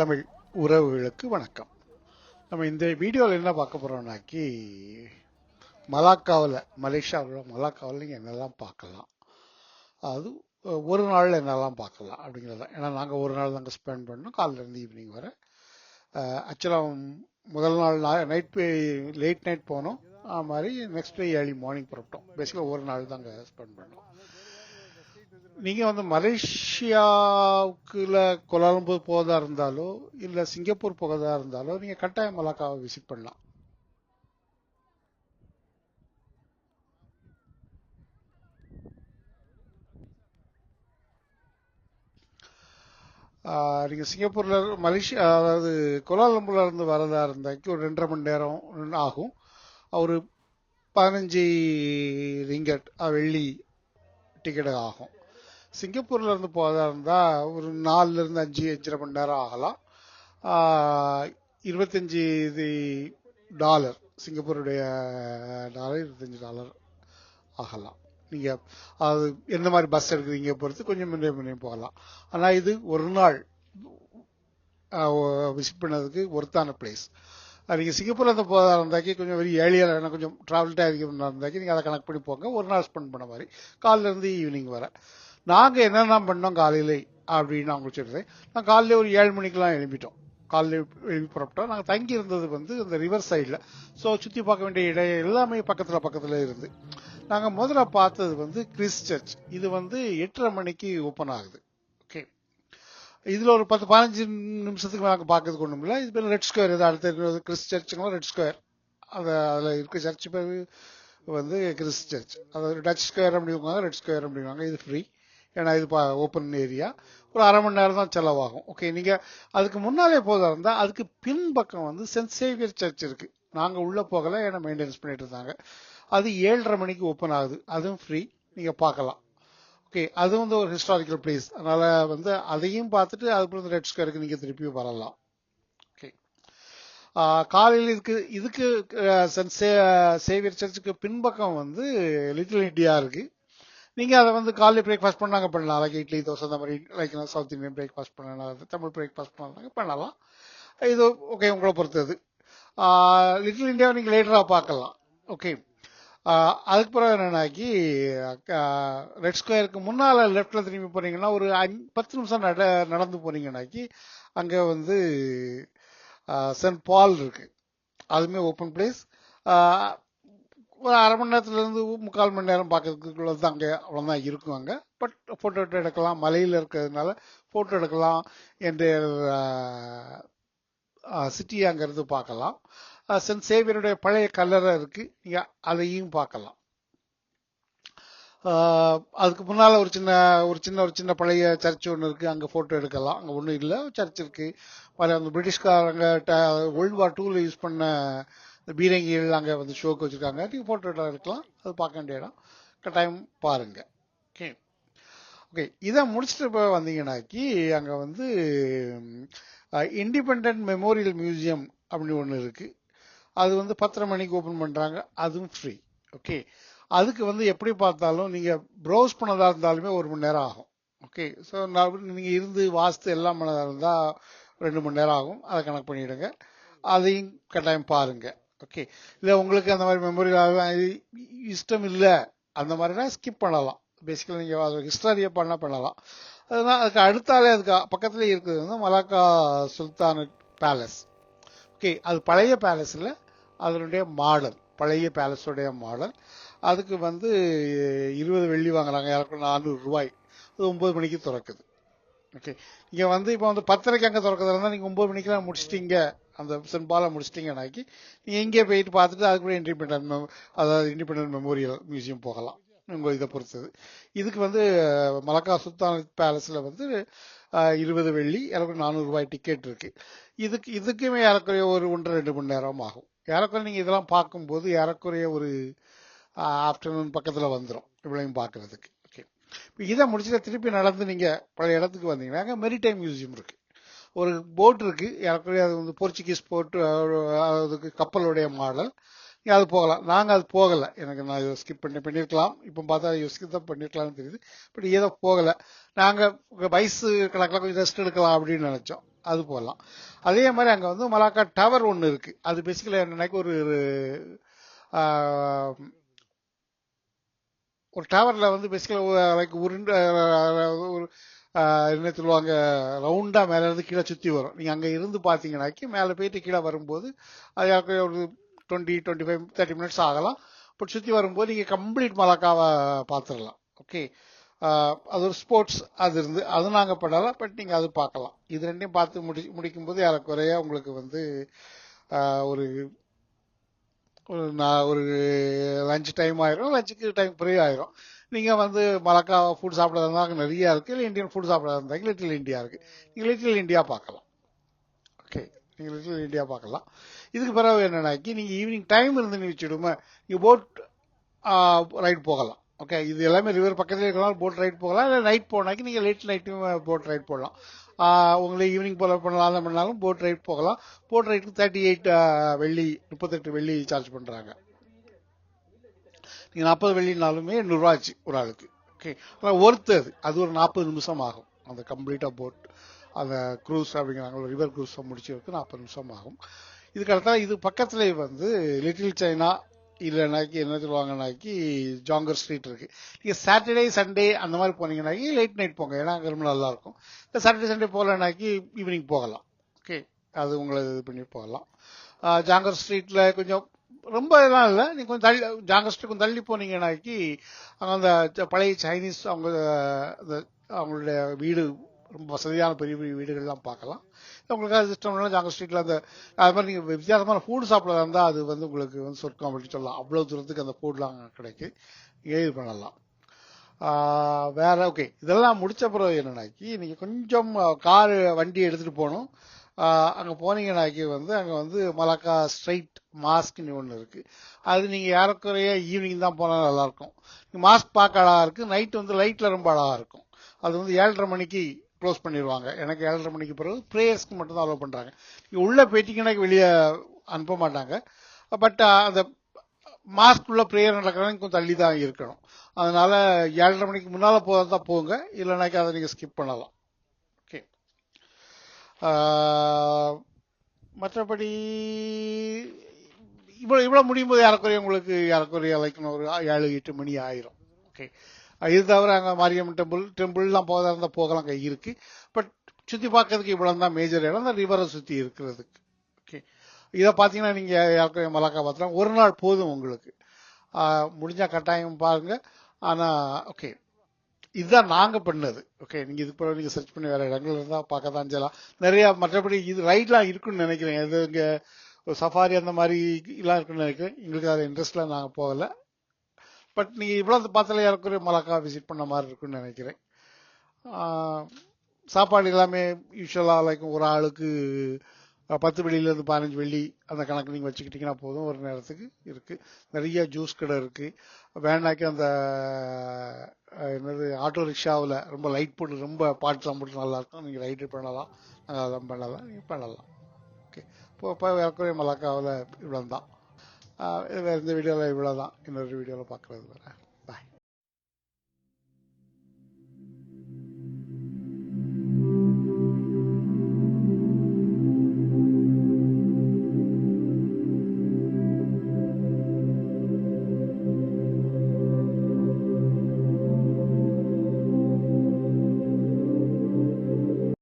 தமிழ் உறவுகளுக்கு வணக்கம். நம்ம இந்த வீடியோவில் என்ன பார்க்க போகிறோம்னாக்கி மலாக்காவில் மலேசியாவில் மலாக்காவில் நீங்கள் என்னெல்லாம் பார்க்கலாம். அது ஒரு நாளில் என்னெல்லாம் பார்க்கலாம் அப்படிங்கிறது. தான் ஏன்னா நாங்கள் ஒரு நாள் தாங்க ஸ்பெண்ட் பண்ணோம். காலையில ஈவினிங் வர. ஆக்சுவலாக முதல் நாள் நைட் லேட் நைட் போனோம். அது மாதிரி நெக்ஸ்ட் டே ஏர்லி மார்னிங் புறப்பட்டோம். பேசிக்காக ஒரு நாள் தாங்க ஸ்பெண்ட் பண்ணோம். நீங்க வந்து மலேசியாவுக்குல கோலாலம்பூர் போகிறதா இருந்தாலோ இல்ல சிங்கப்பூர் போகிறதா இருந்தாலோ நீங்க கட்டாயம் மலாக்காவை விசிட் பண்ணலாம். நீங்கள் நீங்க சிங்கப்பூர்ல இருந்து- மலேசியா அதாவது கோலாலம்பூர்ல இருந்து வரதா இருந்தாக்கி ஒரு ரெண்டரை மணி நேரம் ஆகும். ஒரு பதினஞ்சு ரிங்கட் வெள்ளி டிக்கெட் ஆகும். சிங்கப்பூர்ல இருந்து போகிறதா இருந்தா ஒரு நாலுல இருந்து அஞ்சு அஞ்சரை மணி நேரம் ஆகலாம். இருபத்தஞ்சி இது டாலர் சிங்கப்பூருடைய டாலர் இருபத்தஞ்சு டாலர் ஆகலாம். நீங்க அது எந்த மாதிரி பஸ் எடுக்கிறீங்க பொறுத்து கொஞ்சம் முன்னே முன்னே போகலாம். ஆனா இது ஒரு நாள் விசிட் பண்ணதுக்கு ஒருத்தான பிளேஸ் நீங்க சிங்கப்பூர்ல இருந்து போதா இருந்தாக்கி கொஞ்சம் வெரி ஏர்லியர் ஏன்னா கொஞ்சம் டிராவல் டைம் இருந்தாக்கி நீங்க அதை கனெக்ட் பண்ணி போங்க. ஒரு நாள் ஸ்பெண்ட் பண்ண மாதிரி. காலைல இருந்து ஈவினிங் வர. நாங்கள் என்னென்ன பண்ணோம் காலையில் அப்படின்னு நான் உங்களுக்கு நான் காலையில் ஒரு ஏழு மணிக்கெலாம் எழுப்பிட்டோம் காலையில் எழுப்பி புறப்பட்டோம். நாங்கள் தங்கி இருந்தது வந்து இந்த ரிவர் சைடில் ஸோ சுற்றி பார்க்க வேண்டிய இடம் எல்லாமே பக்கத்தில் பக்கத்தில் இருந்து. நாங்கள் முதல்ல பார்த்தது வந்து கிறிஸ் சர்ச் இது வந்து எட்டரை மணிக்கு ஓப்பன் ஆகுது. ஓகே இதில் ஒரு பத்து பதினஞ்சு நிமிஷத்துக்கு நாங்கள் பார்க்கறதுக்கு ஒன்றும் இல்லை. இது பேர் ரெட் ஸ்கொயர் இது அடுத்த இருக்கிறது கிறிஸ் சர்ச்சுங்களா ரெட் ஸ்கொயர் அது அதில் இருக்க சர்ச் பேர் வந்து கிறிஸ் சர்ச் அதாவது டச் ஸ்கொயர் அப்படிங்குவாங்க ரெட் ஸ்கொயர் அப்படிங்குவாங்க. இது ஃப்ரீ ஏன்னா இது ஓப்பன் ஏரியா ஒரு அரை மணி நேரம் தான் செலவாகும். ஓகே நீங்கள் அதுக்கு முன்னாலே போதாக இருந்தால் அதுக்கு பின்பக்கம் வந்து சென்ட் சேவியர் சர்ச் இருக்குது நாங்கள் உள்ளே போகலை ஏன்னா மெயின்டெனன்ஸ் பண்ணிட்டு இருந்தாங்க. அது ஏழரை மணிக்கு ஓப்பன் ஆகுது. அதுவும் ஃப்ரீ நீங்கள் பார்க்கலாம். ஓகே அது வந்து ஒரு ஹிஸ்டாரிக்கல் பிளேஸ் அதனால் வந்து அதையும் பார்த்துட்டு அதுக்கப்புறம் ரெட் ஸ்கொயருக்கு நீங்கள் திருப்பி வரலாம். ஓகே காலையில் இதுக்கு இதுக்கு சென்ட் சே சேவியர் சர்ச்சுக்கு பின்பக்கம் வந்து லிட்டில் இண்டியா இருக்குது நீங்க அதை வந்து காலையில் பிரேக்ஃபாஸ்ட் பண்ணாங்க பண்ணலாம். லைக் இட்லி தோசை அந்த மாதிரி லைக் சவுத் இந்தியன் பிரேக்ஃபாஸ்ட் பண்ணலாம் தமிழ் பிரேக்ஃபாஸ்ட் பண்ணாங்க பண்ணலாம். இது ஓகே உங்களை பொறுத்தது. லிட்டில் இந்தியாவை நீங்கள் லேட்டராக பார்க்கலாம். ஓகே அதுக்கு பிறகு என்னன்னாக்கி ரெட் ஸ்கொயருக்கு முன்னால் லெஃப்டில் திரும்பி போனீங்கன்னா ஒரு அஞ்சு- பத்து நிமிஷம் நட நடந்து போனீங்கன்னாக்கி அங்கே வந்து சென்ட் பால் இருக்கு. அதுவுமே ஓப்பன் பிளேஸ் ஒரு அரை மணி நேரத்துலேருந்து முக்கால் மணி நேரம் பார்க்கறதுக்குள்ள தான் அங்கே அவ்வளோதான் இருக்கும் அங்கே. பட் ஃபோட்டோ எடுக்கலாம். மலையில் இருக்கிறதுனால ஃபோட்டோ எடுக்கலாம் என்ற சிட்டி அங்கேருந்து பார்க்கலாம். சென்ட் சேவியருடைய பழைய கல்லறை இருக்குது நீங்கள் அதையும் பார்க்கலாம். அதுக்கு முன்னால் ஒரு சின்ன ஒரு சின்ன ஒரு சின்ன பழைய சர்ச் ஒன்று இருக்குது அங்கே ஃபோட்டோ எடுக்கலாம். அங்கே ஒன்றும் இல்லை. சர்ச் இருக்குது பல அந்த பிரிட்டிஷ்காரங்க வேர்ல்டு வார் டூவில் யூஸ் பண்ண இந்த பீரங்கிகள் அங்கே வந்து ஷோக்கு வச்சுருக்காங்க. நீங்கள் போட்டோ எடுக்கலாம் அது பார்க்க வேண்டிய இடம். கட்டாயம் பாருங்கள் ஓகே ஓகே இதை முடிச்சுட்டு இப்போ வந்தீங்கன்னாக்கி அங்கே வந்து இண்டிபெண்ட் மெமோரியல் மியூசியம் அப்படின்னு ஒன்று இருக்குது அது வந்து பத்தரை மணிக்கு ஓப்பன் பண்ணுறாங்க அதுவும் ஃப்ரீ ஓகே அதுக்கு வந்து எப்படி பார்த்தாலும் நீங்கள் ப்ரௌஸ் பண்ணதா இருந்தாலுமே ஒரு மணி நேரம் ஆகும். ஓகே ஸோ நீங்கள் இருந்து வாஸ்து எல்லாம் பண்ணதாக இருந்தால் ரெண்டு மணி நேரம் ஆகும். அதை கணக்கு பண்ணிவிடுங்க அதையும் கட்டாயம் பாருங்கள் ஓகே இல்லை உங்களுக்கு அந்த மாதிரி மெமரி இஷ்டம் இல்லை அந்த மாதிரினா ஸ்கிப் பண்ணலாம். பேசிக்கலி அது ஹிஸ்டாரியை பண்ண பண்ணலாம். அதனால் அதுக்கு அடுத்தாலே அதுக்கு பக்கத்தில் இருக்கிறது வந்து மலாக்கா சுல்தான் பேலஸ் ஓகே அது பழைய பேலஸில் அதனுடைய மாடல். பழைய பேலஸுடைய மாடல். அதுக்கு வந்து இருபது வெள்ளி வாங்குறாங்க. யாருக்கும் நானூறு ரூபாய். அது ஒம்பது மணிக்கு திறக்குது. ஓகே இங்க வந்து இப்போ வந்து பத்தரைக்கு அங்க திறக்கிறதா இருந்தா நீங்க ஒன்பது மணிக்கெல்லாம் முடிச்சிட்டீங்க. அந்த சென்பாலை முடிச்சிட்டீங்கன்னாக்கி நீங்க இங்கே போயிட்டு பார்த்துட்டு அதுக்குள்ள இண்டிபெண்டன்ட் அதாவது இண்டிபெண்டன்ட் மெமோரியல் மியூசியம் போகலாம். உங்க இதை பொறுத்தது. இதுக்கு வந்து மலக்கா சுல்தான் பேலஸ்ல வந்து இருபது வெள்ளி எனக்கு நானூறு ரூபாய் டிக்கெட் இருக்கு. இதுக்கு இதுக்குமே ஏறக்குறைய ஒரு ஒன்றரை ரெண்டு மணி நேரம் ஆகும். ஏறக்குறைய நீங்க இதெல்லாம் பார்க்கும்போது ஏறக்குறைய ஒரு ஆஃப்டர்நூன் பக்கத்துல வந்துடும் இவ்வளவு பார்க்கிறதுக்கு. இப்போ இதை முடிச்சுட்டு திருப்பி நடந்து நீங்கள் பழைய இடத்துக்கு வந்தீங்கன்னா அங்கே மெரிடைம் மியூசியம் இருக்கு. ஒரு போட் இருக்கு. ஏற்கனவே அது வந்து போர்ச்சுகீஸ் போட் அதுக்கு கப்பலுடைய மாடல் நீங்கள் அது போகலாம். நாங்கள் அது போகலை. எனக்கு நான் ஸ்கிப் பண்ணி பண்ணியிருக்கலாம். இப்போ பார்த்தா யோசிக்க தான் பண்ணிருக்கலாம்னு தெரியுது. பட் ஏதோ போகலை. நாங்கள் வயசு கணக்கில் கொஞ்சம் ரெஸ்ட் எடுக்கலாம் அப்படின்னு நினச்சோம். அது போகலாம். அதே மாதிரி அங்கே வந்து மலாக்கா டவர் ஒன்று இருக்குது அது பேசிக்கலி என்னன்னாக்கி ஒரு ஒரு, டவரில் வந்து பேசிக்கலி லைக் உருண்டு ஒரு என்ன சொல்லுவாங்க ரவுண்டாக மேலேருந்து கீழே சுற்றி வரும். நீங்கள் அங்கே இருந்து பார்த்தீங்கன்னாக்கி மேலே போயிட்டு கீழே வரும்போது அது யாருக்கு ஒரு twenty twenty five thirty minutes ஆகலாம். பட் சுற்றி வரும்போது நீங்கள் கம்ப்ளீட் மலாக்காவை பார்த்துடலாம் ஓகே அது ஒரு ஸ்போர்ட்ஸ் அது இருந்து அது நாங்கள் பண்ணலாம் பட் நீங்கள் அது பார்க்கலாம் இது ரெண்டையும் பார்த்து முடி முடிக்கும்போது ஏறக்குறைய உங்களுக்கு வந்து ஒரு ஒரு நான் ஒரு லஞ்ச் டைம் ஆயிரும் லஞ்சுக்கு டைம் ஃப்ரீ ஆயிரும். நீங்கள் வந்து மலக்கா ஃபுட் சாப்பிட்றதா இருந்தா அங்க நிறைய இருக்குது இல்லை இந்தியன் ஃபுட் சாப்பிட்றதா இருந்தாங்க லிட்டில் இந்தியா இருக்குது நீங்கள் லிட்டில் இந்தியா பார்க்கலாம். ஓகே நீங்கள் லிட்டில் இந்தியா பார்க்கலாம். இதுக்கு பிறகு என்னென்னாக்கி நீங்கள் ஈவினிங் டைம் இருந்து வச்சுடுமே நீங்கள் போட் ரைட் போகலாம். ஓகே இது எல்லாமே ரிவர் பக்கத்தில் இருக்கிறனால போட் ரைட் போகலாம். இல்லை நைட் போனாக்கி நீங்கள் லேட் நைட்டும் போட் ரைட் போடலாம். உங்களை ஈவினிங் போல பண்ணலாம் அதை பண்ணாலும் போட் ரைட் போகலாம். போட் ரைட்டுக்கு தேர்ட்டி எயிட் வெள்ளி முப்பத்தெட்டு வெள்ளி சார்ஜ் பண்ணுறாங்க நீங்கள் நாற்பது வெள்ளினாலுமே நூறுரூவாச்சு ஒரு ஆளுக்கு. ஓகே ஆனால் ஒர்த்து அது. அது ஒரு நாற்பது நிமிஷம் ஆகும். அந்த கம்ப்ளீட்டாக போட் அந்த க்ரூஸ் அப்படிங்கிறாங்க. ரிவர் க்ரூஸ் முடிச்சதுக்கு நாற்பது நிமிஷம் ஆகும். இதுக்கடுத்தால் இது பக்கத்துல வந்து லிட்டில் சைனா இல்லைனாக்கி என்ன சொல்லுவாங்கனாக்கி ஜாங்கர் ஸ்ட்ரீட் இருக்கு. நீங்க சாட்டர்டே சண்டே அந்த மாதிரி போனீங்கனாக்கி லேட் நைட் போங்க. ஏன்னா அங்கே ரொம்ப நல்லா இருக்கும். இந்த சாட்டர்டே சண்டே போகலனாக்கி ஈவினிங் போகலாம். ஓகே அது உங்களை இது பண்ணி போகலாம். ஜாங்கர் ஸ்ட்ரீட்ல கொஞ்சம் ரொம்ப இதெல்லாம் இல்லை. நீங்கள் கொஞ்சம் தள்ளி ஜாங்கர் ஸ்ட்ரீட் கொஞ்சம் தள்ளி போனீங்கனாக்கி அங்கே அந்த பழைய சைனீஸ் அவங்க அந்த அவங்களுடைய வீடு ரொம்ப வசதியான பெரிய பெரிய வீடுகள்லாம் பார்க்கலாம். உங்களுக்கு சிஸ்டம்னா இஷ்டம் ஜாங்கர் ஸ்ட்ரீட்டில் அந்த அது மாதிரி நீங்கள் வித்தியாசமான ஃபுட் சாப்பிட்றதா இருந்தால் அது வந்து உங்களுக்கு வந்து சொர்க்கம் அப்படின்னு சொல்லலாம். அவ்வளோ தூரத்துக்கு அந்த ஃபுட்லாம் கிடைக்கு. நீங்க இது பண்ணலாம் வேற ஓகே இதெல்லாம் முடிச்ச பிறகு என்னன்னாக்கி நீங்கள் கொஞ்சம் கார் வண்டி எடுத்துகிட்டு போகணும். அங்கே அங்க போனீங்கன்னாக்கி வந்து அங்கே வந்து மலாக்கா ஸ்ட்ரைட் மாஸ்க்னு ஒன்று இருக்குது அது நீங்கள் ஏறக்குறைய ஈவினிங் தான் போனால் நல்லாயிருக்கும் மாஸ்க் பார்க்க அழகாக இருக்குது நைட் வந்து லைட்டில் ரொம்ப அழகாக இருக்கும். அது வந்து ஏழரை மணிக்கு க்ளோஸ் பண்ணிடுவாங்க. எனக்கு ஏழரை மணிக்கு பிறகு ப்ரேயர்ஸ்க்கு மட்டும் தான் அலோவ் பண்ணுறாங்க நீங்க உள்ளே போயிட்டீங்கன்னா வெளியே அனுப்ப மாட்டாங்க. பட் அந்த மாஸ்க் உள்ள ப்ரேயர் நடக்கிறவங்க கொஞ்சம் தள்ளி தான் இருக்கணும். அதனால ஏழரை மணிக்கு முன்னால் போகிறதா போங்க. இல்லைனாக்கா அதை நீங்கள் ஸ்கிப் பண்ணலாம். ஓகே மற்றபடி இவ்வளோ இவ்வளோ முடியும் போது ஏறக்குறைய உங்களுக்கு ஏறக்குறைய லைக் ஒரு ஏழு எட்டு மணி ஆயிரும். ஓகே இது தவிர அங்கே மாரியம்மன் டெம்பிள் டெம்பிள்லாம் போகிறதா இருந்தால் போகலாம் அங்கே இருக்கு. பட் சுற்றி பார்க்கறதுக்கு இவ்வளோ தான் மேஜர் இடம். அந்த ரிவரை சுற்றி இருக்கிறதுக்கு. ஓகே இதை பார்த்தீங்கன்னா நீங்கள் யாருக்கும் மலாக்கா பார்த்துலாம் ஒரு நாள் போதும் உங்களுக்கு. முடிஞ்சால் முடிஞ்சா கட்டாயம் பாருங்க. ஆனால் ஓகே இதுதான் நாங்கள் பண்ணது. ஓகே நீங்கள் இதுக்கு பிறகு நீங்கள் சர்ச் பண்ணி வேறு இடங்கள் இருந்தால் பார்க்க தான் செய்யலாம். நிறையா மற்றபடி இது ரைட்லாம் இருக்குன்னு நினைக்கிறேன். இது இங்கே ஒரு சஃபாரி அந்த மாதிரி எல்லாம் இருக்குன்னு நினைக்கிறேன். எங்களுக்கு அது இன்ட்ரெஸ்ட்லாம் நாங்கள் போகலை. பட் நீங்க இவ்வளவு பார்த்தாலே யாருக்கும் மலாக்கா விசிட் பண்ண மாதிரி இருக்குன்னு நினைக்கிறேன். சாப்பாடு எல்லாமே யூஸ்வலாக லைக் ஒரு ஆளுக்கு பத்து வெள்ளியிலேருந்து பதினஞ்சு வெள்ளி அந்த கணக்கு நீங்கள் வச்சுக்கிட்டீங்கன்னா போதும். ஒரு நேரத்துக்கு இருக்குது நிறைய ஜூஸ் கடை இருக்குது வேண்டாக்கி அந்த என்னது ஆட்டோ ரிக்ஷாவில் ரொம்ப லைட் போட்டு ரொம்ப பாட்டுலாம் போட்டு நல்லாயிருக்கும் நீங்கள் நீங்க ரைடு பண்ணலாம். நாங்கள் அதெல்லாம் பண்ணலாம். நீங்கள் பண்ணலாம். ஓகே இப்போ இப்போ ஏற்கனவே மலாக்காவில் இவ்வளோ தான் இந்த வீடியோவில் இவ்வளோ தான் இன்னொரு வீடியோவில் பார்க்குறது வரேன்